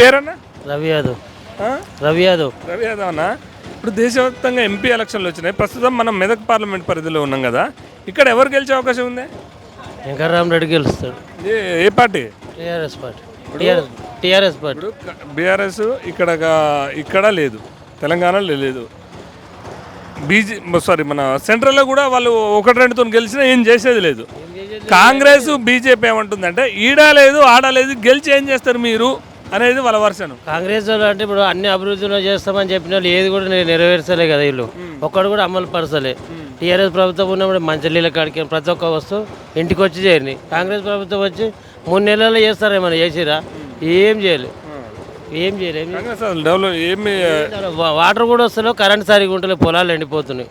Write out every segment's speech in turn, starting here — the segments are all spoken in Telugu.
పేరన్నా? రవి యాదవ్. ఆ? రవి యాదవ్. రవి యాదవ్ అన్న ఇప్పుడు దేశవ్యాప్తంగా ఎంపీ ఎలక్షన్లు వచ్చినాయి. ప్రస్తుతం మనం మెదక్ పార్లమెంట్ పరిధిలో ఉన్నాం కదా. ఇక్కడ ఎవరు గెలిచే అవకాశం ఉంది? వెంకటరామరెడ్డి గెలుస్తాడు. ఏ ఏ party? TRS party. TRS TRS party. ఇప్పుడు బీఆర్ఎస్ ఇక్కడ ఇక్కడ లేదు. తెలంగాణలో లేదు. బీజే సారీ మన సెంట్రల్లో కూడా వాళ్ళు ఒకటి రెండుతో గెలిచినా ఏం చేసేది లేదు. కాంగ్రెస్ బీజేపీ ఏమంటుందంటే ఈడ లేదు ఆడ లేదు గెలిచి ఏం చేస్తారు మీరు? అనేది వాళ్ళ వర్షను. కాంగ్రెస్ వాళ్ళు అంటే ఇప్పుడు అన్ని అభివృద్ధిలో చేస్తామని చెప్పిన వాళ్ళు ఏది కూడా నె- నెరవేర్చలే కదా వీళ్ళు. ఒక్కడు కూడా అమలు పరచలే. టీఆర్ఎస్ ప్రభుత్వం ఉన్నప్పుడు మంచి నీళ్ళ కాడికి ప్రతి ఒక్క వస్తువు ఇంటికి వచ్చి చేరిని కాంగ్రెస్ ప్రభుత్వం వచ్చి మూడు నెలల్లో చేస్తారేమన్నా చేసిరా? ఏం చేయలే. ఏం చేయలే ఏం చేయలే. కాంగ్రెస్ అసలు డెవలప్ ఏమి వా- వాటర్ కూడా వస్తలేవు కరెంట్ సరిగా ఉంటలేదు పొలాలు ఎండిపోతున్నాయి.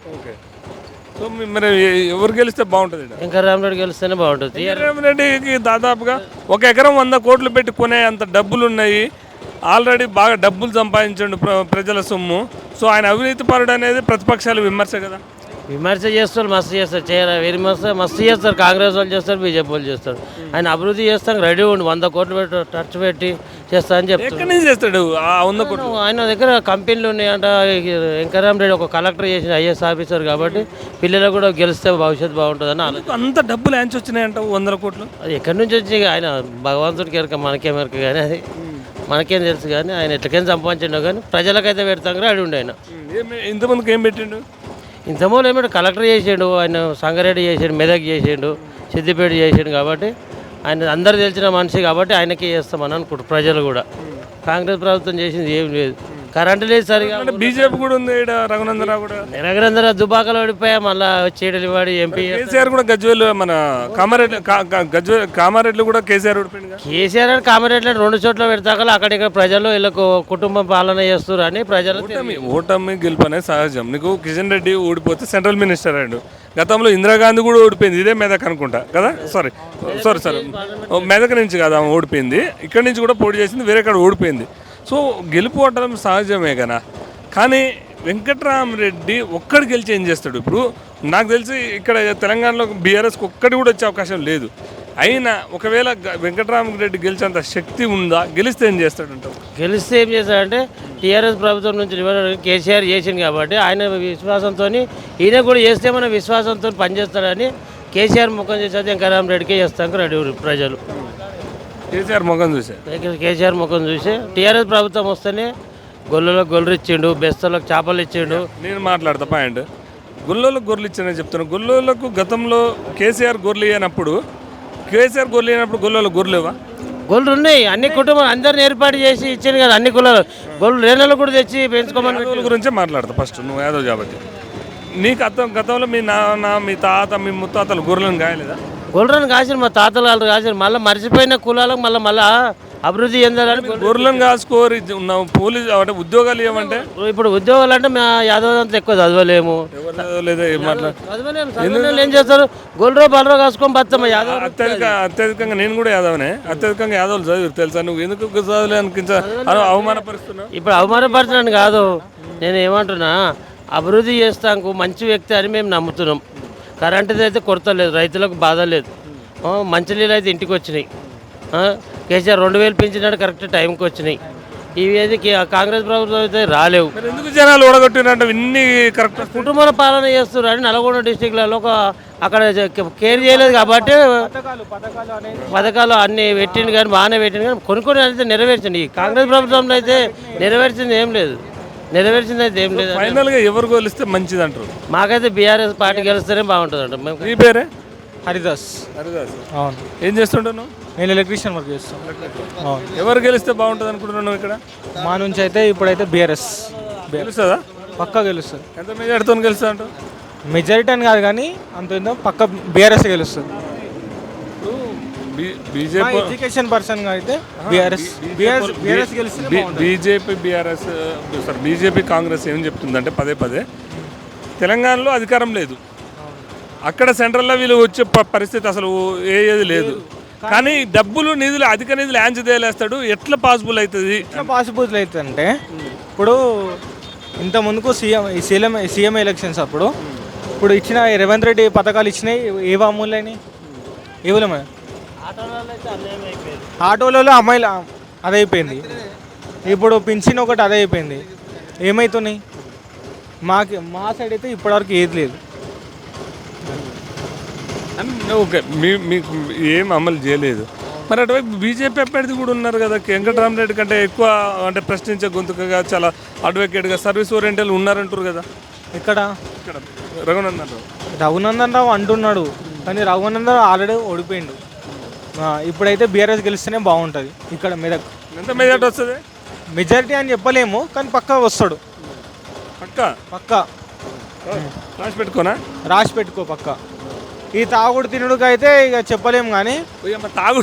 సో మరి ఎవరు గెలిస్తే బాగుంటుంది వెంకటరామరెడ్డి గెలిస్తేనే బాగుంటుంది. రెడ్డికి దాదాపుగా ఒక ఎకరం వంద కోట్లు పెట్టి కొనే అంత డబ్బులు ఉన్నాయి ఆల్రెడీ బాగా డబ్బులు సంపాదించండు ప్ర- ప్రజల సొమ్ము. సో ఆయన అవినీతి పరుడు అనేది ప్రతిపక్షాలు విమర్శ కదా. విమర్శ చేస్తారు మస్తు చేస్తారు. చేయరా? వేరే మస్తు మస్తు చేస్తారు. కాంగ్రెస్ వాళ్ళు చేస్తారు బీజేపీ వాళ్ళు చేస్తారు. ఆయన అభివృద్ధి చేస్తాం రెడీ ఉండి. వంద కోట్లు పెట్టి ఖర్చు పెట్టి చేస్తా అని నుంచి చేస్తాడు ఆయన దగ్గర కంపెనీలు ఉన్నాయంట. వెంకరామ్ రెడ్డి ఒక కలెక్టర్ చేసిన ఐఏఎస్ ఆఫీసర్ కాబట్టి పిల్లలకు కూడా గెలిస్తే భవిష్యత్తు బాగుంటుందని ఆలోచన అంత డబ్బులు యాంచి వచ్చినాయంట వందల కోట్లు? అది ఎక్కడి నుంచి వచ్చి ఆయన భగవంతుడికి ఎరక మనకేం ఎరక కానీ అది మనకేం తెలుసు కానీ ఆయన ఎట్లకైనా సంపాదించిండో కానీ ప్రజలకైతే పెడతాం రెడీ ఉండి ఆయన. ఇంతమందికి ఏం పెట్టిండు? ఇంతమూలు ఏమిటి కలెక్టర్ చేసిండు ఆయన సంగారెడ్డి చేసిండు మెదక్ చేసిండు సిద్దిపేట చేసిండు కాబట్టి ఆయన అందరు తెలిసిన మనిషి కాబట్టి ఆయనకే చేస్తామని అనుకుంటారు ప్రజలు కూడా. కాంగ్రెస్ ప్రభుత్వం చేసింది ఏం లేదు. కరెంటు లేదు సరిగా అంటే బీజేపీ కూడా ఉంది ఇక్కడ రఘునందరావు కూడా. నిరగరందర దుబాకలు పడిపోయా మళ్ళా చీడలు వాడి ఎంపీ కేసీఆర్ కూడా గజ్వేల్ మన కామారెడ్డి కా- కా- గజ్వేల్ కామారెడ్డిలో కూడా కేసీఆర్ ఓడిపోయింది కేసీఆర్ అని కామారెడ్డి రెండు చోట్ల పెడతాకలు అక్కడిక్కడ ప్రజలు వీళ్ళకు కుటుంబం పాలన చేస్తారు అని ప్రజలు ఓటమి ఓటమి గెలుపు అనేది సహజం. నీకు కిషన్ రెడ్డి ఓడిపోతే సెంట్రల్ మినిస్టర్ అయ్యాడు. గతంలో ఇందిరాగాంధీ కూడా ఓడిపోయింది. ఇదే మెదక్ అనుకుంటా కదా? సారీ సారీ సారీ మెదక్ నుంచి కదా ఓడిపోయింది. ఇక్కడి నుంచి కూడా పోటీ చేసింది వేరే కాడ ఓడిపోయింది. సో గెలుపు ఓటం సహజమే కదా. కానీ వెంకట్రామరెడ్డి ఒక్కడు గెలిచి ఏం చేస్తాడు ఇప్పుడు? నాకు తెలిసి ఇక్కడ తెలంగాణలో బీఆర్ఎస్కి ఒక్కడి కూడా వచ్చే అవకాశం లేదు. అయినా ఒకవేళ వెంకటరామరెడ్డి గెలిచేంత శక్తి ఉందా? గెలిస్తే ఏం చేస్తాడంటావు? గెలిస్తే ఏం చేస్తాడంటే టీఆర్ఎస్ ప్రభుత్వం నుంచి కేసీఆర్ చేసింది కాబట్టి ఆయన విశ్వాసంతో ఈయన కూడా చేస్తే మన విశ్వాసంతో పనిచేస్తాడని కేసీఆర్ ముఖం చేసేది వెంకరామ రెడ్డికే చేస్తానికి రెడీ ప్రజలు. కేసీఆర్ ముఖం చూసే. కేసీఆర్ ముఖం చూసి టీఆర్ఎస్ ప్రభుత్వం వస్తేనే గొల్లులకు గొర్రెలు ఇచ్చిండు బెస్తలకు చేపలు ఇచ్చిండు. నేను మాట్లాడతా పాయింట్. గొల్లోలకు గొర్రెలు ఇచ్చానని చెప్తాను గొల్లోలకు గతంలో కేసీఆర్ గొర్రెలు ఇయ్యనప్పుడు కేసీఆర్ గొర్రెలు ఇయ్యనప్పుడు గొల్లోలకు గొర్రెలేవా గొల్లు ఉన్నాయి. అన్ని కుటుంబాలు అందరిని ఏర్పాటు చేసి ఇచ్చింది కదా అన్ని కులాలు. గొల్లు రేణులు కూడా తెచ్చి పెంచుకోమని యాదవుల గురించే మాట్లాడతా ఫస్ట్ నువ్వు యాదవ్ కాబట్టి. నీకు అర్థం గతంలో మీ నాన్న మీ తాత మీ ముత్తాతలు గొర్రెలను గాయలేదా గొల్లను కాసిన మా తాతలు వాళ్ళు కాసిన మళ్ళీ మర్చిపోయిన కులాలకు మళ్ళీ మళ్ళీ అభివృద్ధి చెందాలని గొర్రెలు- గొర్రెలను కాసుకోరి ఉన్నావు. పోలీసు అంటే ఉద్యోగాలు ఇవ్వమంటే ఇప్పుడు ఉద్యోగాలు అంటే మా యాదవ్ అంతా ఎక్కువ చదవలేము. చదవలేము ఏం చేస్తారు? గొల్రో బలరో కాసుకొని బతాం యాదవ్ అత్యధిక అత్యధికంగా నేను కూడా యాదవనే. అత్యధికంగా యాదవులు చదివి తెలుసా? నువ్వు ఎందుకు చదవలే అనిపించ అవమానపరుస్తున్నావు? ఇప్పుడు అవమానపరచడానికి కాదు. నేను ఏమంటున్నా? అభివృద్ధి చేస్తాకు మంచి వ్యక్తి అని మేము నమ్ముతున్నాం. కరెంటుది అయితే కొరత లేదు రైతులకు బాధ లేదు. మంచినీళ్ళు అయితే ఇంటికి వచ్చినాయి. కేసీఆర్ రెండు వేలు పెంచినాడు కరెక్ట్ టైంకి వచ్చినాయి. ఇవి అయితే కాంగ్రెస్ ప్రభుత్వం అయితే రాలేవు. ఎందుకు జనాలు ఓడగొట్టినంటే ఇన్ని కరెక్ట్ కుటుంబాల పాలన చేస్తున్నారు అని నల్గొండ డిస్టిక్లలో ఒక అక్కడ కేర్ చేయలేదు కాబట్టి పథకాలు అన్ని పెట్టిండు కానీ బాగానే పెట్టిండు కానీ కొన్ని కొన్ని అయితే నెరవేర్చండి. కాంగ్రెస్ ప్రభుత్వంలో అయితే నెరవేర్చింది ఏం లేదు. నెరవేర్చింది అయితే ఏం లేదు ఫైనల్గా ఎవరు గెలిస్తే మంచిది అంటారు మాకైతే బీఆర్ఎస్ పార్టీ గెలిస్తేనే బాగుంటుంది అంట నీ పేరే? హరిదాస్. హరిదాస్. అవును. ఏం చేస్తుంటావు నువ్వు? నేను ఎలక్ట్రీషియన్ వర్క్ చేస్తాను. అవును. ఎవరు గెలిస్తే బాగుంటుంది అనుకుంటున్నావు నువ్వు ఇక్కడ? మా నుంచి అయితే ఇప్పుడైతే బీఆర్ఎస్. గెలుస్తుందా? పక్కా గెలుస్తుంది. ఎంత మెజార్టీతో గెలుస్తా అంటావు? మెజారిటీ అని కాదు కానీ అంత ఏందో పక్క బీఆర్ఎస్ గెలుస్తుంది. మా బీజేపీ ఎడ్యుకేషన్ పర్సన్ అయితే BRS BJP BRS sorry BJP Congress ఏం చెప్తుందంటే పదే పదే తెలంగాణలో అధికారం లేదు. అక్కడ సెంట్రల్లో వీళ్ళు వచ్చే పరిస్థితి అసలు ఏది లేదు. కానీ డబ్బులు నిధులు అధిక నిధులు యాంచి తేలేస్తాడు. ఎట్లా పాసిబుల్ అవుతుంది? ఎట్లా పాసిబుల్ అవుతుందంటే ఇప్పుడు ఇంత ముందుకు సీఎం ఈ సీఎం సీఎం ఎలక్షన్స్ అప్పుడు ఇప్పుడు ఇచ్చిన రేవంత్ రెడ్డి పథకాలు ఇచ్చినాయి ఏ అమూల్యని ఏవులమే ఆటోలలో అమ్మాయిలు అదైపోయింది. ఇప్పుడు పింఛన్ ఒకటి అదే అయిపోయింది ఏమవుతున్నాయి మాకి మా సైడ్ అయితే ఇప్పటివరకు ఏది లేదు. ఓకే. మీ మీకు ఏం అమలు చేయలేదు. మరి అటువైపు బీజేపీ అభ్యర్థి కూడా ఉన్నారు కదా. వెంకటరామరెడ్డి కంటే ఎక్కువ అంటే ప్రశ్నించే గొంతుకగా చాలా అడ్వకేట్గా సర్వీస్ ఓరియంటల్ ఉన్నారంటారు కదా. ఇక్కడ ఇక్కడ రఘునందన్ రావు. రఘునందన్ రావు అంటున్నాడు. కానీ రఘునందన్ రావు ఆల్రెడీ ఓడిపోయిండు. ఇప్పుడైతే బీఆర్ఎస్ గెలిస్తేనే బాగుంటుంది. ఇక్కడ మెదక్ ఎంత మెజార్టీ వస్తుంది? మెజారిటీ అని చెప్పలేము కానీ పక్కా వస్తాడు. పక్క? పక్కా. రాసి పెట్టుకోనా? రాసి పెట్టుకో పక్కా. ఈ తాగుడు తినుడుకు అయితే ఇక చెప్పలేము కానీ తాగు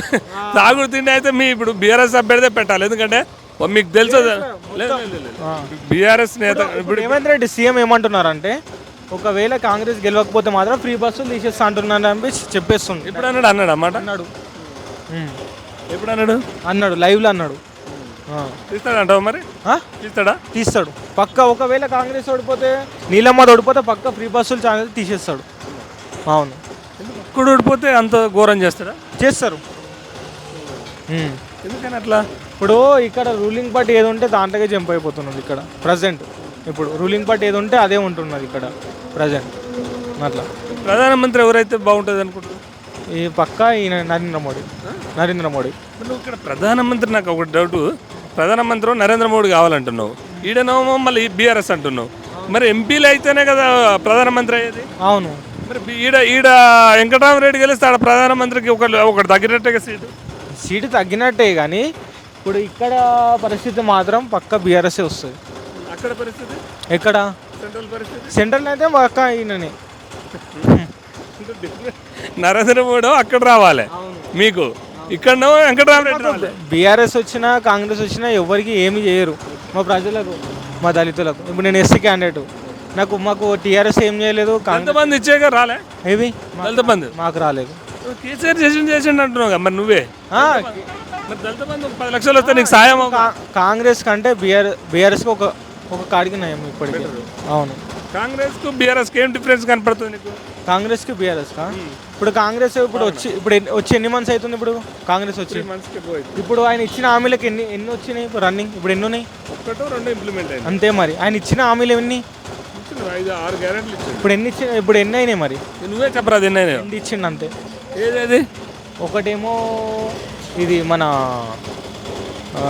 తాగుడు తిండి అయితే మీ ఇప్పుడు బీఆర్ఎస్ అభ్యర్థే పెట్టాలి. ఎందుకంటే మీకు తెలుసు బీఆర్ఎస్ నేత ఇప్పుడు రేవంత్ రెడ్డి సీఎం ఏమంటున్నారంటే ఒకవేళ కాంగ్రెస్ గెలవకపోతే మాత్రం ఫ్రీ బస్సులు తీసేస్తా అంటున్నాను అని చెప్పేస్తుంది. ఎప్పుడు అన్నాడు అన్నాడు అన్నమాట అన్నాడు. ఎప్పుడు అన్నాడు అన్నాడు లైవ్లో అన్నాడు. తీస్తాడంటావు మరి? తీస్తాడా? తీస్తాడు. పక్క ఒకవేళ కాంగ్రెస్ ఓడిపోతే నీలమ్మ ఓడిపోతే పక్క ఫ్రీ బస్సులు ఛానల్ తీసేస్తాడు. అవును. ఒక్కడు ఓడిపోతే అంత ఘోరం చేస్తాడా? చేస్తారు. ఎందుకని అట్లా? ఇప్పుడు ఇక్కడ రూలింగ్ పార్టీ ఏది ఉంటే దాంట్లోకే జంప్ అయిపోతున్నది ఇక్కడ ప్రజెంట్. ఇప్పుడు రూలింగ్ పార్టీ ఏది ఉంటే అదే ఉంటున్నది ఇక్కడ ప్రజెంట్. అట్లా. ప్రధానమంత్రి ఎవరైతే బాగుంటుంది అనుకుంటున్నావు ఈ పక్క ఈయన నరేంద్ర మోడీ. నరేంద్ర మోడీ. నువ్వు ఇక్కడ ప్రధానమంత్రి నాకు ఒక డౌట్. ప్రధానమంత్రి నరేంద్ర మోడీ కావాలంటున్నావు. ఈడనేమో మళ్ళీ బీఆర్ఎస్ అంటున్నావు. మరి ఎంపీలు అయితేనే కదా ప్రధానమంత్రి అయ్యేది. అవును. మరి ఈడ ఈడ వెంకటరామరెడ్డి గెలిస్తే ఆడ ప్రధానమంత్రికి ఒక ఒకటి తగ్గినట్టుగా సీటు. సీటు తగ్గినట్టే కానీ ఇప్పుడు ఇక్కడ పరిస్థితి మాత్రం పక్క బీఆర్ఎస్ వస్తుంది. అక్కడ పరిస్థితి? ఎక్కడ? సెంట్రల్ పరిస్థితి? సెంట్రల్ అయితే పక్క ఈయననే. నరేంద్ర అక్కడ రావాలి. మీకు ఇక్కడనో వెంకటరామరెడ్డి రావాలి. బీఆర్ఎస్ వచ్చినా కాంగ్రెస్ వచ్చినా ఎవరికి ఏమి చేయరు. మా ప్రజలకు మా దళితులకు. ఇప్పుడు నేను ఎస్సీ క్యాండిడేట్ నాకు మాకు టీఆర్ఎస్ ఏం చేయలేదు కాంగ్రెస్ ఎంతమంది ఇచ్చాక రాలే? ఏవి? బంధు? మాకు రాలేదు. కేసీఆర్ చేసిండు చేసిండు అంటున్నావు మరి నువ్వే? పది లక్షలు వస్తే నీకు సాయం కాంగ్రెస్ కంటే బీఆర్ బీఆర్ఎస్కి ఒక ఒక కాడికి నయం ఇప్పటికి. అవును. కాంగ్రెస్కు బీఆర్ఎస్కి ఏం డిఫరెన్స్ కనపడుతుంది నీకు? కాంగ్రెస్కి బీఆర్ఎస్కా? ఇప్పుడు కాంగ్రెస్ ఇప్పుడు వచ్చి ఇప్పుడు ఎన్ని- వచ్చి ఎన్ని మంత్స్ అవుతుంది ఇప్పుడు? కాంగ్రెస్ వచ్చి? ఇప్పుడు ఆయన ఇచ్చిన హామీలకు ఎన్ని ఎన్ని వచ్చినాయి ఇప్పుడు రన్నింగ్ ఇప్పుడు ఎన్ని ఉన్నాయి? ఒక్కటో రెండు ఇంప్లిమెంట్ అయింది. అంతే మరి. ఆయన ఇచ్చిన హామీలు ఎన్ని? ఇచ్చిండు, ఐదు ఆరు గ్యారెంటీలు ఇచ్చిండు. ఇప్పుడు ఎన్ని ఇచ్చిన ఇప్పుడు ఎన్ని అయినాయి మరి? నువ్వే చెప్పరా అది ఎన్నైనా ఎన్ని ఇచ్చిండు అంతే. ఏదేది ఒకటేమో ఇది మన ఆ,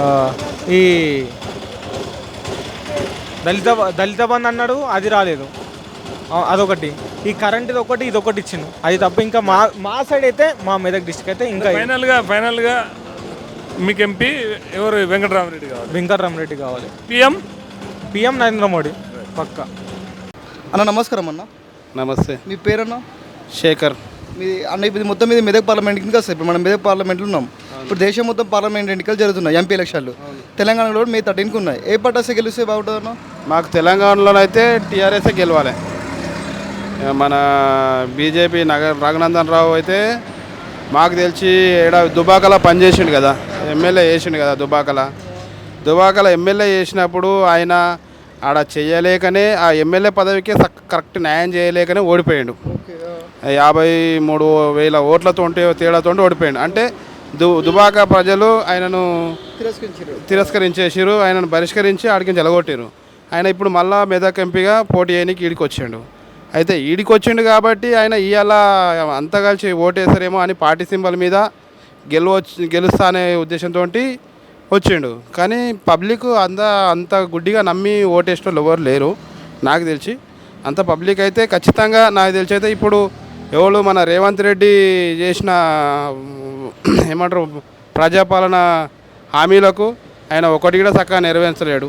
ఈ దళిత దళిత బంధు అన్నాడు అది రాలేదు. అదొకటి. ఈ కరెంట్ ఒకటి ఇది ఒకటి ఇచ్చిండు. అది తప్ప ఇంకా మా మా సైడ్ అయితే మా మెదక్ డిస్టిక్ అయితే ఇంకా ఫైనల్గా ఫైనల్గా మీకు ఎంపీ ఎవరు? వెంకటరామరెడ్డి కావాలి. వెంకటరామరెడ్డి కావాలి. పిఎం? పిఎం నరేంద్ర మోడీ. పక్క. అన్న నమస్కారం అన్న. నమస్తే. మీ పేరన్న? శేఖర్. మీ అన్న ఇప్పుడు మొత్తం మీద మెదక్ పార్లమెంట్ కింద వస్తాయి? ఇప్పుడు మనం మెదక్ పార్లమెంట్లో ఉన్నాం. ఇప్పుడు దేశం మొత్తం పార్లమెంట్ ఎన్నికలు జరుగుతున్నాయి ఎంపీ ఎలక్షన్లు. తెలంగాణలో మే థర్టీన్కి ఉన్నాయి. ఏ పార్టీ వస్తే గెలిస్తే బాగుంటుంది అన్న మాకు తెలంగాణలోనైతే టీఆర్ఎస్ఏ గెలవాలి. మన బీజేపీ నగ రఘునందన్ రావు అయితే మాకు తెలిసి ఏడ దుబాకలా పనిచేసిండు కదా ఎమ్మెల్యే చేసిండు కదా దుబాకల. దుబాకల ఎమ్మెల్యే చేసినప్పుడు ఆయన ఆడ చేయలేకనే ఆ ఎమ్మెల్యే పదవికి కరెక్ట్ న్యాయం చేయలేకనే ఓడిపోయాడు. యాభై మూడు వేల ఓట్లతో తేడాతో ఓడిపోయాడు. అంటే దు దుబాక ప్రజలు ఆయనను తిరస్కరించారు తిరస్కరించేసిరు ఆయనను బహిష్కరించి ఆడికి జలగొట్టారు ఆయన ఇప్పుడు మళ్ళా మెదక్ ఎంపీగా పోటీ చేయడానికి ఈడికి వచ్చిండు అయితే ఈడికి వచ్చిండు కాబట్టి ఆయన ఇవాళ అంతా కలిసి ఓటేసారేమో అని పార్టీ సింబల్ మీద గెలవచ్చు గెలుస్తా అనే ఉద్దేశంతో వచ్చిండు. కానీ పబ్లిక్ అంత అంత గుడ్డిగా నమ్మి ఓటేసిన వాళ్ళు ఎవరు లేరు. నాకు తెలిసి అంత పబ్లిక్ అయితే ఖచ్చితంగా నాకు తెలిసి అయితే ఇప్పుడు ఎవరు మన రేవంత్ రెడ్డి చేసిన ఏమంటారు ప్రజాపాలన హామీలకు ఆయన ఒకటి కూడా చక్కగా నెరవేర్చలేడు.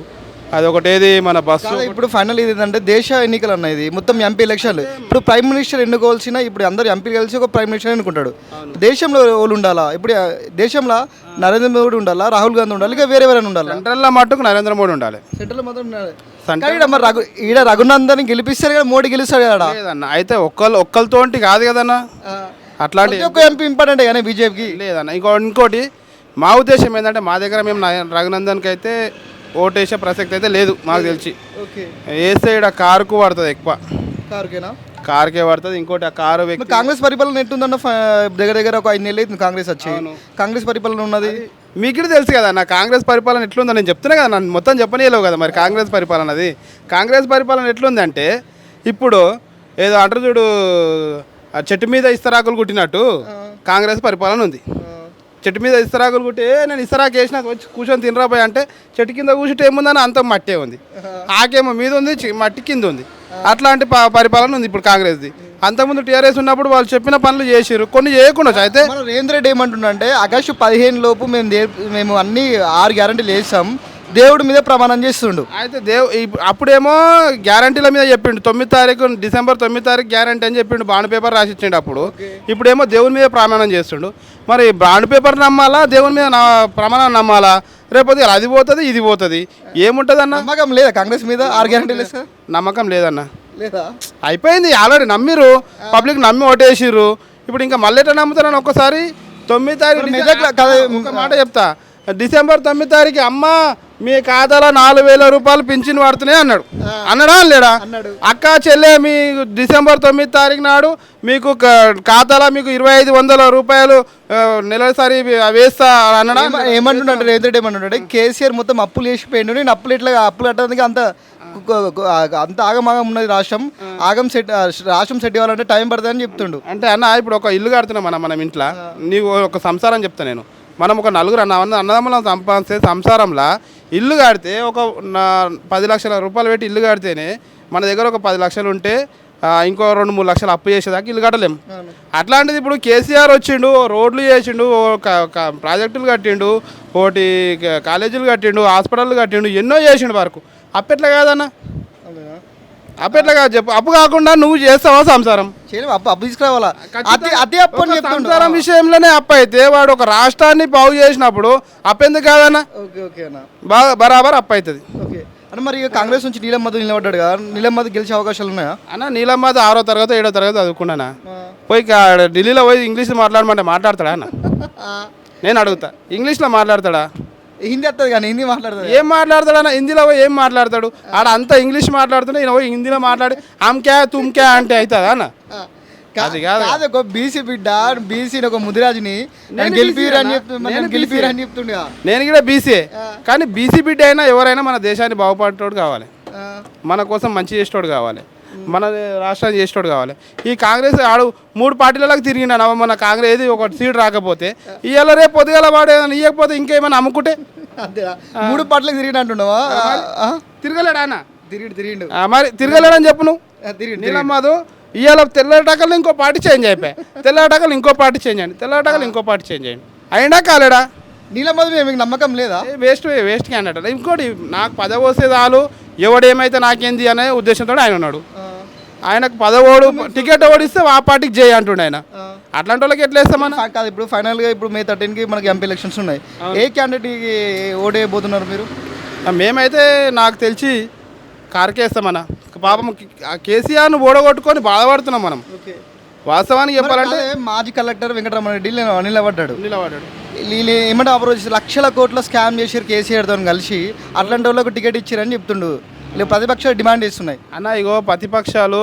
అది ఒకటేది మన బస్సు. ఇప్పుడు ఫైనల్ ఇది ఏంటంటే దేశ ఎన్నికలు అన్న ఇది. మొత్తం ఎంపీ ఎలక్షన్లు. ఇప్పుడు ప్రైమ్ మినిస్టర్ ఎన్నుకోవాల్సిన ఇప్పుడు అందరు ఎంపీలు కలిసి ఒక ప్రైమ్ మినిస్టర్ ఎన్నుకుంటాడు. దేశంలో వాళ్ళు ఉండాలా? ఇప్పుడు దేశంలో నరేంద్ర మోడీ ఉండాలా? రాహుల్ గాంధీ ఉండాలి? ఇంకా వేరే వేరే ఉండాలా? సెంట్రల్లో మట్టుకు నరేంద్ర మోడీ ఉండాలి. సెంట్రల్ మాత్రం మరి రఘు ఈడ రఘునందన్ గెలిపిస్తారు కదా మోడీ గెలుస్తాడు కదా అయితే ఒక్కళ్ళు ఒక్కరితోటి కాదు కదన్న. అట్లాంటి ఒక్క ఎంపీ ఇంపార్టెంట్ కానీ బీజేపీకి. లేదన్న ఇంకో ఇంకోటి మా ఉద్దేశం ఏంటంటే మా దగ్గర మేము రఘునందన్కి అయితే ఓటేసే ప్రసక్తి అయితే లేదు మాకు తెలిసి. ఓకే. వేస్తే ఇక్కడ కారుకు పడుతుంది ఎక్కువ? కారుకేనా? కారుకే పడుతుంది ఇంకోటి ఆ కారు కాంగ్రెస్ పరిపాలన ఎట్టుందన్న దగ్గర దగ్గర ఒక ఐదు నెలలు అవుతుంది కాంగ్రెస్ వచ్చి. కాంగ్రెస్ పరిపాలన ఉన్నది? మీకు తెలుసు కదా నా కాంగ్రెస్ పరిపాలన ఎట్లుందో నేను చెప్తున్నా కదా నన్ను మొత్తం చెప్పనీయలేవు కదా మరి కాంగ్రెస్ పరిపాలన అది. కాంగ్రెస్ పరిపాలన ఎట్లుందంటే ఇప్పుడు ఏదో అంటారు చూడు ఆ చెట్టు మీద ఇస్తరాకులు కుట్టినట్టు కాంగ్రెస్ పరిపాలన ఉంది. చెట్టు మీద ఇస్తరాకులు కుట్టి "ఏ, నేను ఇస్తరాకు వేసిన వచ్చి కూర్చొని తినరాపోయి అంటే చెట్టు కింద కూర్చుంటే ఏముందని అంత మట్టే ఉంది. ఆకేమో మీద ఉంది చి- మట్టి కింద ఉంది. అట్లాంటి ప- పరిపాలన ఉంది ఇప్పుడు కాంగ్రెస్ది. అంతకుముందు టీఆర్ఎస్ ఉన్నప్పుడు వాళ్ళు చెప్పిన పనులు చేసిర్రు కొన్ని చేయకుండా అయితే మన రేంద్ర రెడ్డి అంటే ఆగస్టు పదిహేను లోపు మేము దే- మేము అన్ని ఆరు గ్యారంటీలు వేసాం. దేవుడి మీద ప్రమాణం చేస్తుండు. అయితే దేవ్ అప్పుడేమో గ్యారంటీల మీద చెప్పిండు. తొమ్మిది తారీఖు డిసెంబర్ తొమ్మిది తారీఖు గ్యారంటీ అని చెప్పిండు. బాండ్ పేపర్ రాసిచ్చిండు అప్పుడు. ఇప్పుడేమో దేవుని మీద ప్రమాణం చేస్తుండు. మరి బాండ్ పేపర్ నమ్మాలా? దేవుని మీద నా- ప్రమాణం నమ్మాలా? రేపు అది పోతుంది ఇది పోతుంది. ఏముంటుంది అన్న నమ్మకం లేదా కాంగ్రెస్ మీద? ఆరు గ్యారంటీలు వేస్తా నమ్మకం లేదన్న. లేదా? అయిపోయింది. ఆల్రెడీ నమ్మిరు. పబ్లిక్ నమ్మి ఓటేసిర్రు. ఇప్పుడు ఇంకా మళ్ళీ ఎట్లా నమ్ముతారని ఒక్కసారి? తొమ్మిది తారీఖు మాట చెప్తా. డిసెంబర్ తొమ్మిది తారీఖు అమ్మ మీ ఖాతాలో నాలుగు వేల రూపాయలు పింఛన్ పడుతున్నాయి అన్నాడు. అన్నాడా లేడా? అక్క చెల్లె మీ డిసెంబర్ తొమ్మిది తారీఖు నాడు మీకు ఖాతాలో మీకు ఇరవై ఐదు వందల రూపాయలు నెలసరి వేస్తా అన్నాడా? ఏమ- ఏమంటున్నాడు రేవంత్ రెడ్డి ఏమంటున్నాడు? కేసీఆర్ మొత్తం అప్పులు చేసిపోయిండు నేను అప్పులు ఎట్లా అప్పులు కట్టడానికి అంత అంత ఆగమాగం ఉన్నది రాష్ట్రం. ఆగం సెట్ రాష్ట్రం సెట్ ఇవ్వాలంటే టైం పడుతుందని చెప్తుండు. అంటే అన్న ఇప్పుడు ఒక ఇల్లు కడుతున్నాం మనం మనం ఇంట్లో. నీకు ఒక సంసారం చెప్తా నేను. మనం ఒక నలుగురు అన్న అన్న- అన్నదమ్ములం సంపాదిస్తే సంసారంలో ఇల్లు కడితే ఒక పది లక్షల రూపాయలు పెట్టి ఇల్లు కడితేనే మన దగ్గర ఒక పది లక్షలు ఉంటే ఇంకో రెండు మూడు లక్షలు అప్పు చేసేదాకా ఇల్లు కట్టలేం. అట్లాంటిది ఇప్పుడు కేసీఆర్ వచ్చిండు రోడ్లు చేసిండు ప్రాజెక్టులు కట్టిండు ఒకటి కాలేజీలు కట్టిండు హాస్పిటల్ కట్టిండు ఎన్నో చేసిండు వరకు. అప్పెట్లా కాదన్న? అప్పెట్లా కాదు చెప్పు. అప్పు కాకుండా నువ్వు చేస్తావా సంసారం? చేయలేము అప్పు అప్పు తీసుకురావాలా? అతి అతి అప్పు అని సంసారం విషయంలోనే అప్పు అయితే వాడు ఒక రాష్ట్రాన్ని బాగు చేసినప్పుడు అప్పెందుకు కాదన్న? ఓకే ఓకే అన్న. బాగా బరాబర్ అప్పు అవుతుంది. ఓకే. అన్న మరి ఇక కాంగ్రెస్ నుంచి నీలం మధు నిలబడ్డాడు కదా. నీలం మధు గెలిచే అవకాశాలు ఉన్నాయా? అన్న నీలమ్మది ఆరో తరగతి ఏడో తరగతి చదువుకున్నానా పోయి ఢిల్లీలో పోయి ఇంగ్లీష్ మాట్లాడమంటే మాట్లాడతాడా అన్న? నేను అడుగుతా. ఇంగ్లీష్లో మాట్లాడతాడా? హిందీ వస్తుంది కానీ హిందీ మాట్లాడుతుంది ఏం మాట్లాడతాడు అన్న? హిందీలో పోయి ఏం మాట్లాడతాడు? ఆడ అంతా ఇంగ్లీష్ మాట్లాడుతున్నా ఈయన పోయి హిందీలో మాట్లాడి ఆమ్ క్యా తుమ్ క్యా అంటే అవుతుందా అన్న? కాదు. కాదు. ఒక బీసీ బిడ్డ బీసీ ఒక ముదిరాజుని నేను గెలిపిరు అని BC చెప్తు అన్న. నేను నేను గెలిపిరు. అని చెప్తుండే. నేను కూడా బీసీఏ కానీ బీసీ బిడ్డ అయినా ఎవరైనా మన దేశాన్ని బాగుపడేటోడు కావాలి. మన కోసం మంచి చేసేటోడు కావాలి. మన రాష్ట్రాన్ని చేసేటోడు కావాలి. ఈ కాంగ్రెస్ ఆడు మూడు పార్టీలకు తిరిగిన మన కాంగ్రెస్ ఏది ఒక సీట్ రాకపోతే ఇవాళ రేపు పొద్దుగల వాడు ఏదైనా ఇవ్వకపోతే ఇంకేమైనా అమ్ముకుంటే? మూడు పట్లకి తిరిగి అంటున్నావా? తిరగలేడా అన్న? తిరిగి తిరిగిండు. మరి తిరగలేడని చెప్పు నువ్వు. తిరిగి నీలమ్మదు ఇవాళ తెల్లటకలు ఇంకో పార్టీ చేంజ్ అయిపోయాయి తెల్లటకలు ఇంకో పార్టీ చేంజ్ అయ్యండి తెల్లటకలు ఇంకో పార్టీ చేంజ్ అయ్యండి అయినా కాలేడా? నీలం మధు మీకు నమ్మకం లేదా? వేస్ట్ వేస్ట్ క్యాండిడేట్ ఇంకోటి నాకు పదవి వస్తే చాలు. ఎవడేమైతే నాకేంది అనే ఉద్దేశంతో ఆయన ఉన్నాడు. ఆయనకు పదవోడు టికెట్ ఓడిస్తే ఆ పార్టీకి చేయి అంటుండే ఆయన. అట్లాంటి వాళ్ళకి ఎట్లా వేస్తామన్నా ఫా- కాదు ఇప్పుడు ఫైనల్గా ఇప్పుడు మే థర్టీన్కి మనకి ఎంపీ ఎలక్షన్స్ ఉన్నాయి. ఏ క్యాండిడేట్కి ఓడేయబోతున్నారు మీరు? మేమైతే నాకు తెలిసి కారుకేస్తామన్నా పాపం కేసీఆర్ను ఓడగొట్టుకొని బాధపడుతున్నాం మనం. వాస్తవానికి చెప్పాలంటే మాజీ కలెక్టర్ వెంకటరమణరెడ్డి నిల- నిలబడ్డాడు. నిలబడ్డాడు. వీళ్ళు ఏమంటే అప్రోచ్ లక్షల కోట్ల స్కామ్ చేసారు కేసీఆర్తో కలిసి. అట్లాంటి వాళ్ళకు టికెట్ ఇచ్చారని చెప్తుండు. వీళ్ళు ప్రతిపక్షాలు డిమాండ్ చేస్తున్నాయి. అన్న ఇగో ప్రతిపక్షాలు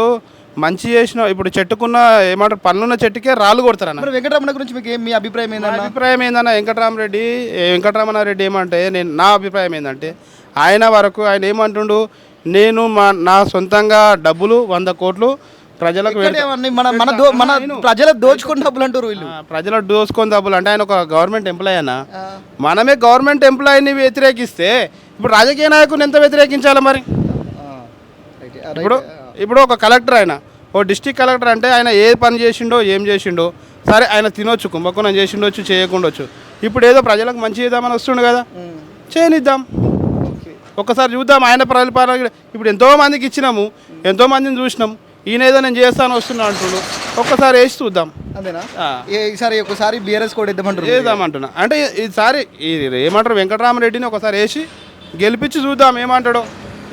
మంచి చేసిన ఇప్పుడు చెట్టుకున్న ఏమంటారు పనులున్న చెట్టుకే రాళ్ళు కొడతారన్న. మరి వెంకటరమణ గురించి మీకు ఏం మీ అభిప్రాయం నా ఏందన్న అభిప్రాయం ఏందన్న వెంకటరామరెడ్డి వెంకటరమణారెడ్డి ఏమంటే నేను నా అభిప్రాయం ఏంటంటే ఆయన వరకు ఆయన ఏమంటుండు నేను మా నా సొంతంగా డబ్బులు వంద కోట్లు ప్రజలకు మన మన దో మన ప్రజల దోచుకుని డబ్బులు అంటారు వీళ్ళు. ఆ, ప్రజలకు దోసుకొని డబ్బులు అంటే ఆయన ఒక గవర్నమెంట్ ఎంప్లాయ్ అన్న. మనమే గవర్నమెంట్ ఎంప్లాయీని వ్యతిరేకిస్తే ఇప్పుడు రాజకీయ నాయకుని ఎంత వ్యతిరేకించాలి మరి? ఇప్పుడు ఇప్పుడు ఒక కలెక్టర్ ఆయన. ఓ డిస్టిక్ కలెక్టర్ అంటే ఆయన ఏ పని చేసిండో ఏం చేసిండో సరే ఆయన తినొచ్చు కుంభకోణం చేసిండొచ్చు చేయకుండొచ్చు. ఇప్పుడు ఏదో ప్రజలకు మంచి చేద్దామని వస్తుండు కదా. చేయనిద్దాం ఒక్కసారి చూద్దాం ఆయన పరిపాలన ఇప్పుడు ఎంతో మందికి ఇచ్చినాము ఎంతో మందిని చూసినాం ఈయన ఏదో నేను చేస్తాను వస్తున్నా అంటుండు. ఒక్కసారి వేసి చూద్దాం. అంతేనా? ఈసారి ఒకసారి బీఆర్ఎస్ కూడా ఇద్దామంటారు చేద్దామంటున్నా అంటే ఈసారి ఏమంటారు వెంకటరామరెడ్డిని ఒకసారి వేసి గెలిపించి చూద్దాం ఏమంటాడో.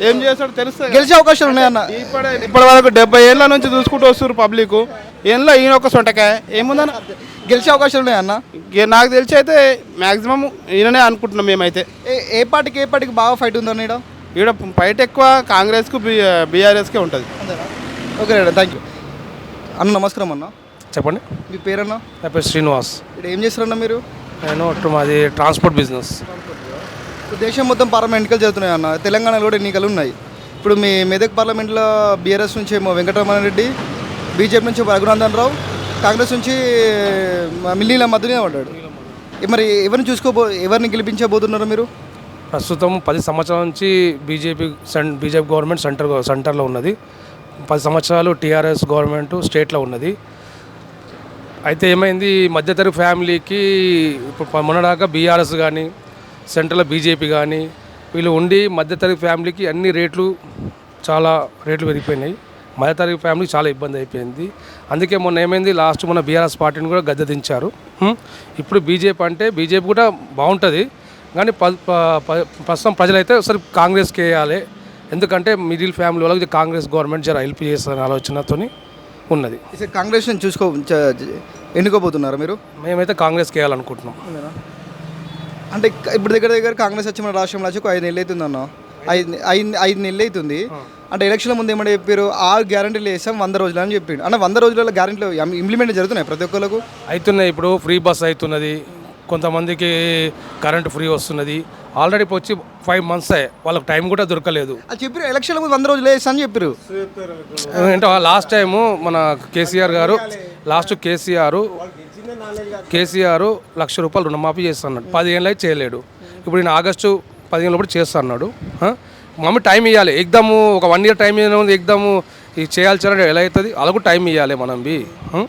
ఏం చేస్తాడో తెలుస్తుంది గెలిచే అవకాశాలు ఉన్నాయన్న. ఇప్పటి ఇప్పటి వరకు డెబ్బై ఏళ్ళ నుంచి చూసుకుంటూ వస్తారు పబ్లిక్. ఏళ్ళ ఈయన ఒక సొంటకాయ? ఏముందన్న? గెలిచే అవకాశాలు ఉన్నాయన్న నాకు తెలిసి అయితే మ్యాక్సిమం ఈయననే అనుకుంటున్నాం మేమైతే. ఏ పార్టీకి ఏ పార్టీకి బాగా ఫైట్ ఉందని ఈడ? ఈడ ఫైట్ ఎక్కువ కాంగ్రెస్కు బి బీఆర్ఎస్కే ఉంటుంది. ఓకే థ్యాంక్ యూ అన్న నమస్కారం అన్న. చెప్పండి. మీ పేరన్న? నా పేరు శ్రీనివాస్. ఇక్కడ ఏం చేస్తారన్న మీరు? నేను మాది ట్రాన్స్పోర్ట్ బిజినెస్ ఇప్పుడు దేశం మొత్తం పార్లమెంట్ ఎన్నికలు జరుగుతున్నాయి అన్న. తెలంగాణలో కూడా ఎన్నికలు ఉన్నాయి. ఇప్పుడు మీ మెదక్ పార్లమెంట్లో బీఆర్ఎస్ నుంచి ఏమో వెంకటరమణ రెడ్డి బీజేపీ నుంచి రఘునందన్ రావు కాంగ్రెస్ నుంచి మిల్లీల మధ్యనే పడ్డాడు మరి ఎవరిని చూసుకోబో ఎవరిని గెలిపించబోతున్నారు మీరు? ప్రస్తుతం పది సంవత్సరాల నుంచి బీజేపీ సెం బీజేపీ గవర్నమెంట్ సెంటర్ సెంటర్లో ఉన్నది. పది సంవత్సరాలు టీఆర్ఎస్ గవర్నమెంట్ స్టేట్లో ఉన్నది. అయితే ఏమైంది మధ్యతరగతి ఫ్యామిలీకి ఇప్పుడు మొన్నదాకా బీఆర్ఎస్ కానీ సెంట్రల్ బీజేపీ కానీ వీళ్ళు ఉండి మధ్యతరగతి ఫ్యామిలీకి అన్ని రేట్లు చాలా రేట్లు పెరిగిపోయినాయి. మధ్యతరగతి ఫ్యామిలీకి చాలా ఇబ్బంది అయిపోయింది. అందుకే మొన్న ఏమైంది లాస్ట్ మొన్న బీఆర్ఎస్ పార్టీని కూడా గద్దె దించారు. ఇప్పుడు బీజేపీ అంటే బీజేపీ కూడా బాగుంటుంది. కానీ ప ప- ప్రస్తుతం ప్రజలైతే ఒకసారి కాంగ్రెస్కి వేయాలి. ఎందుకంటే మిడిల్ ఫ్యామిలీ వాళ్ళకి కాంగ్రెస్ గవర్నమెంట్ జర హెల్ప్ చేస్తున్న ఆలోచనతోని ఉన్నది. కాంగ్రెస్ చూసుకో ఎన్నుకోబోతున్నారు మీరు? మేమైతే కాంగ్రెస్కి వేయాలనుకుంటున్నాం. అంటే ఇప్పుడు దగ్గర దగ్గర కాంగ్రెస్ వచ్చి మన రాష్ట్రంలో వచ్చి ఒక ఐదు నెలలు అవుతుంది అన్న. ఐదు ఐదు ఐదు నెలలు అవుతుంది. అంటే ఎలక్షన్ ముందు ఏమంటే చెప్పారు? ఆరు గ్యారంటీలు వేసాం వంద రోజులు అని చెప్పిండు. అంటే వంద రోజుల గ్యారంటీలు ఇంప్లిమెంట్ జరుగుతున్నాయి ప్రతి ఒక్కరికి అవుతున్నాయి ఇప్పుడు ఫ్రీ బస్ అవుతున్నది. కొంతమందికి కరెంట్ ఫ్రీ వస్తున్నది. ఆల్రెడీ ఇప్పుడు వచ్చి ఫైవ్ మంత్స్ అయ్యాయి వాళ్ళకి టైం కూడా దొరకలేదు. అది చెప్పారు ఎలక్షన్ ముందు వంద రోజులు వేసా అని చెప్పారు అంటే లాస్ట్ టైము మన కేసీఆర్ గారు లాస్ట్ కేసీఆర్ కేసీఆర్ లక్ష రూపాయలు రుణమాఫీ చేస్తున్నాడు పదిహేనులు అయితే చేయలేడు. ఇప్పుడు నేను ఆగస్టు పదిహేను లోపల చేస్తున్నాడు? మమ్మీ టైం ఇవ్వాలి ఎగ్దాము ఒక వన్ ఇయర్ టైం ఎగ్దాము ఇది చేయాల్సి ఎలా అవుతుంది? అలాగూ టైం ఇవ్వాలి మనం బి. ఆ?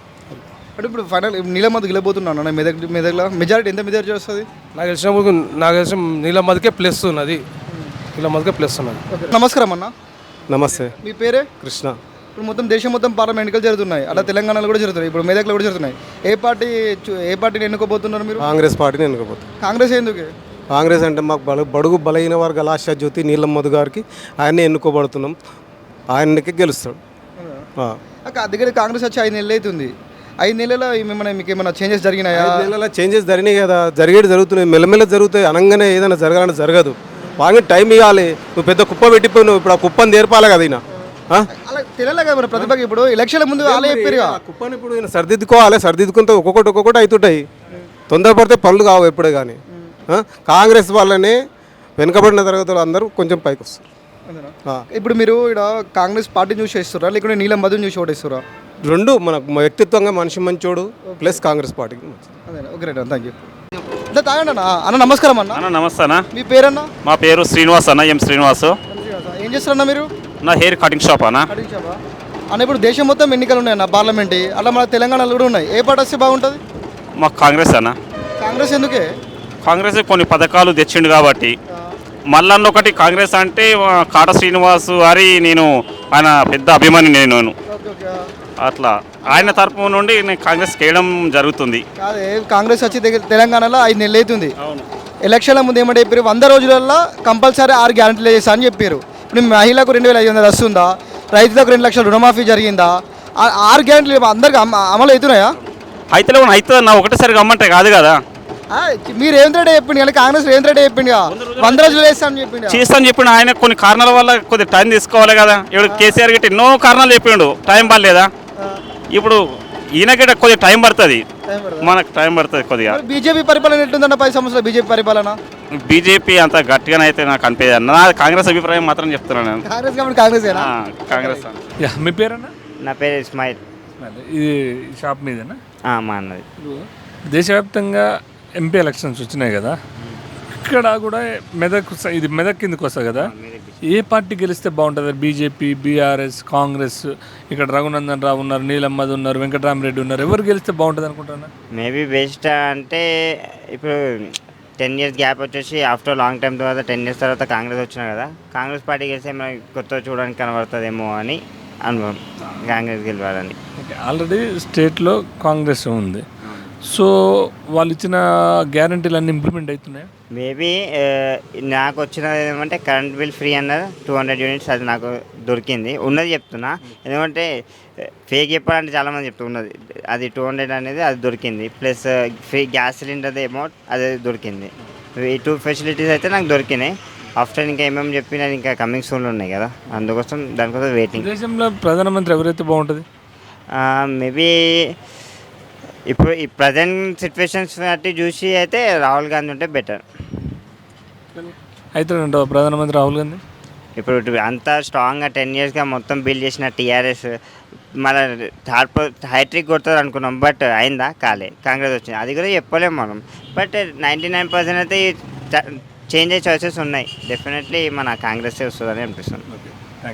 అంటే ఇప్పుడు ఫైనల్ నీలమద్దు గెలబోతున్నాను అన్న మెదక్ మెదక్లో మెజారిటీ ఎంత మెజారిటీ వస్తుంది? నాకు తెలిసినప్పుడు నాకు తెలిసిన నీలమ్మదికే ప్లస్ ఉన్నది. నీలమ్మదికే ప్లస్ ఉన్నది. నమస్కారం అన్న. నమస్తే. మీ పేరే? కృష్ణ. ఇప్పుడు మొత్తం దేశం మొత్తం పార్లమెంట్ ఎన్నికలు జరుగుతున్నాయి. అలా తెలంగాణలో కూడా జరుగుతున్నాయి. ఇప్పుడు మెదక్లో కూడా జరుగుతున్నాయి. ఏ పార్టీ ఏ పార్టీని ఎన్నుకోబోతున్నారు మీరు? కాంగ్రెస్ పార్టీని ఎన్నుకోపోతాం కాంగ్రెస్ ఎందుకు? కాంగ్రెస్ అంటే మాకు బల బడుగు బలహీన వర్గాల ఆశా జ్యోతి నీలం మధు గారికి ఆయన్ని ఎన్నుకోబడుతున్నాం. ఆయనకి గెలుస్తాడు. దగ్గర కాంగ్రెస్ వచ్చి ఐదు నెలలు అవుతుంది. ఐదు నెలల మిమ్మల్ని మీకు ఏమైనా చేంజెస్ జరిగినాయా? ఐదు నెలల చేంజెస్ జరిగినాయి కదా జరిగేది జరుగుతున్నాయి. మెల్లమెల్ల జరుగుతాయి. అనగానే ఏదైనా జరగాలంటే జరగదు. బాగా టైం ఇవ్వాలి. నువ్వు పెద్ద కుప్ప పెట్టిపోయినావు ఇప్పుడు ఆ కుప్పని నేర్పాలి కదా ఈయన? ఆ? అలా తెలియలే కదా మన ప్రతిభకి ఇప్పుడు. ఎలక్షన్ల ముందు చెప్పారు కుప్పని ఇప్పుడు ఈయన సర్దిద్దుకోవాలి. సర్దిద్దుకుంటే ఒక్కొక్కటి ఒక్కొక్కటి అవుతుంటాయి. తొందరపడితే పనులు కావు ఎప్పుడే కానీ? కాంగ్రెస్ వాళ్ళని వెనుకబడిన తరగతులు అందరూ కొంచెం పైకి వస్తారు. ఇప్పుడు మీరు ఇక్కడ కాంగ్రెస్ పార్టీని చూసి వేస్తారా లేకుంటే నీలం మధుని చూసి ఓటేస్తారా రెండు మన వ్యక్తిత్వంగా మనిషి మంచోడు ప్లస్ కాంగ్రెస్ పార్టీకి ఓకే థ్యాంక్ యూ తాగండి అన్న. అన్న నమస్కారం అన్న. అన్న నమస్తే అన్న. మీ పేరన్నా? మా పేరు శ్రీనివాస్ అన్న ఎం శ్రీనివాస్. ఏం చేస్తారన్న మీరు? నా హెయిర్ కటింగ్ షాప్ అన్న. కటింగ్ షాపా? అన్న ఇప్పుడు దేశం మొత్తం ఎన్నికలు ఉన్నాయి అన్న పార్లమెంట్. అలా మన తెలంగాణలో కూడా ఉన్నాయి. ఏ పార్టీ వస్తే బాగుంటుంది? మా కాంగ్రెస్ అన్న. కాంగ్రెస్ ఎందుకే? కాంగ్రెస్ కొన్ని పథకాలు తెచ్చిండు కాబట్టి. మల్లన్న ఒకటి కాంగ్రెస్ అంటే కాట శ్రీనివాస్ గారి నేను ఆయన పెద్ద అభిమాని నేను. ఓకే ఓకే అట్లా ఆయన తరపు నుండి నేను కాంగ్రెస్ చేయడం జరుగుతుంది. కాదే కాంగ్రెస్ వచ్చి తెలంగాణలో ఐదు నెలలు అవుతుంది. ఎలక్షన్ల ముందు ఏమంటే చెప్పారు వంద రోజులలో కంపల్సరీ ఆరు గ్యారంటీలు చేస్తా అని చెప్పారు. ఇప్పుడు మహిళకు రెండు వేల ఐదు వందలు వస్తుందా? రైతులకు రెండు లక్షల రుణమాఫీ జరిగిందా? ఆరు గ్యారంటీలు అందరికి అమ- అమలు అవుతున్నాయా? అయితే అయితే నా ఒకటేసారి గమ్మంటే కాదు కదా. మీరు రేవంత్ రెడ్డి చెప్పింది కానీ కాంగ్రెస్ రేవంత్ రెడ్డి చెప్పింది వంద రోజులు వేస్తా అని చెప్పింది చేస్తాను చెప్పిన ఆయన కొన్ని కారణాల వల్ల కొద్దిగా టైం తీసుకోవాలి కదా. ఇప్పుడు కేసీఆర్ గిట్ట ఎన్నో కారణాలు చెప్పిండు టైం పడలేదా? ఇప్పుడు ఈయన గిట్ట కొద్దిగా టైం పడుతుంది. మనకు టైం పడుతుంది కొద్దిగా. బీజేపీ పరిపాలన ఎట్టుందన్న పది సంవత్సరాలు బీజేపీ పరిపాలన? బీజేపీ అంత గట్టిగానైతే నాకు అనిపించదు. నా కాంగ్రెస్ అభిప్రాయం మాత్రం చెప్తున్నాను నేను. కాంగ్రెస్ కాంగ్రెస్ ఆ, కాంగ్రెస్. మీ పేరన్నా? నా పేరు ఇస్మాయిల్. ఇది షాప్ మీదేనా? ఆ, మా అన్నది దేశవ్యాప్తంగా ఎంపీ ఎలక్షన్స్ వచ్చినాయి కదా. ఇక్కడ కూడా మెదక్ ఇది మెదక్ కిందకి వస్తుంది కదా. ఏ పార్టీ గెలిస్తే బాగుంటుంది? బీజేపీ బీఆర్ఎస్ కాంగ్రెస్ ఇక్కడ రఘునందన్ రావు ఉన్నారు నీలమ్మది ఉన్నారు వెంకటరామరెడ్డి ఉన్నారు. ఎవరు గెలిస్తే బాగుంటుంది అనుకుంటున్నా? మేబీ బెస్ట్ అంటే ఇప్పుడు టెన్ ఇయర్స్ గ్యాప్ వచ్చేసి ఆఫ్టర్ లాంగ్ టైం తర్వాత టెన్ ఇయర్స్ తర్వాత కాంగ్రెస్ వచ్చినా కదా కాంగ్రెస్ పార్టీ గెలిస్తే మనకి కొత్త చూడడానికి కనబడుతుందేమో అని అనుభవం కాంగ్రెస్ గెలవాలని. ఆల్రెడీ స్టేట్లో కాంగ్రెస్ ఉంది. సో వాళ్ళు ఇచ్చిన గ్యారంటీలు అన్నీ ఇంప్లిమెంట్ అవుతున్నాయి? మేబీ నాకు వచ్చినది ఏమంటే కరెంట్ బిల్ ఫ్రీ అన్నది టూ హండ్రెడ్ యూనిట్స్ అది నాకు దొరికింది. ఉన్నది చెప్తున్నా. ఎందుకంటే ఫేక్ చెప్పాలంటే చాలామంది చెప్తూ ఉన్నది. అది టూ హండ్రెడ్ అనేది అది దొరికింది. Plus free gas cylinder amount అది దొరికింది. ఈ టూ ఫెసిలిటీస్ అయితే నాకు దొరికినాయి. ఆఫ్టర్ ఇంకా ఏమేమి చెప్పినా ఇంకా కమింగ్ సూన్లు ఉన్నాయి కదా. అందుకోసం దానికోసం వెయిటింగ్ దేశంలో ప్రధానమంత్రి ఎవరైతే బాగుంటుంది? మేబీ ఇప్పుడు ఈ ప్రజెంట్ సిచ్యువేషన్స్ బట్టి చూసి అయితే రాహుల్ గాంధీ ఉంటే బెటర్ అవుతాడంట ప్రధానమంత్రి రాహుల్ గాంధీ? ఇప్పుడు అంతా స్ట్రాంగ్గా టెన్ ఇయర్స్గా మొత్తం బిల్డ్ చేసిన టీఆర్ఎస్ మన థర్డ్ హైట్రిక్ కొడుతుంది అనుకున్నాం బట్ అయిందా? కాలే. కాంగ్రెస్ వచ్చింది. అది కూడా చెప్పలేము మనం. బట్ నైంటీ నైన్ పర్సెంట్ అయితే చేంజ్ అయ్యే చాయిసెస్ ఉన్నాయి. డెఫినెట్లీ మన కాంగ్రెస్ వస్తుందని అనిపిస్తుంది.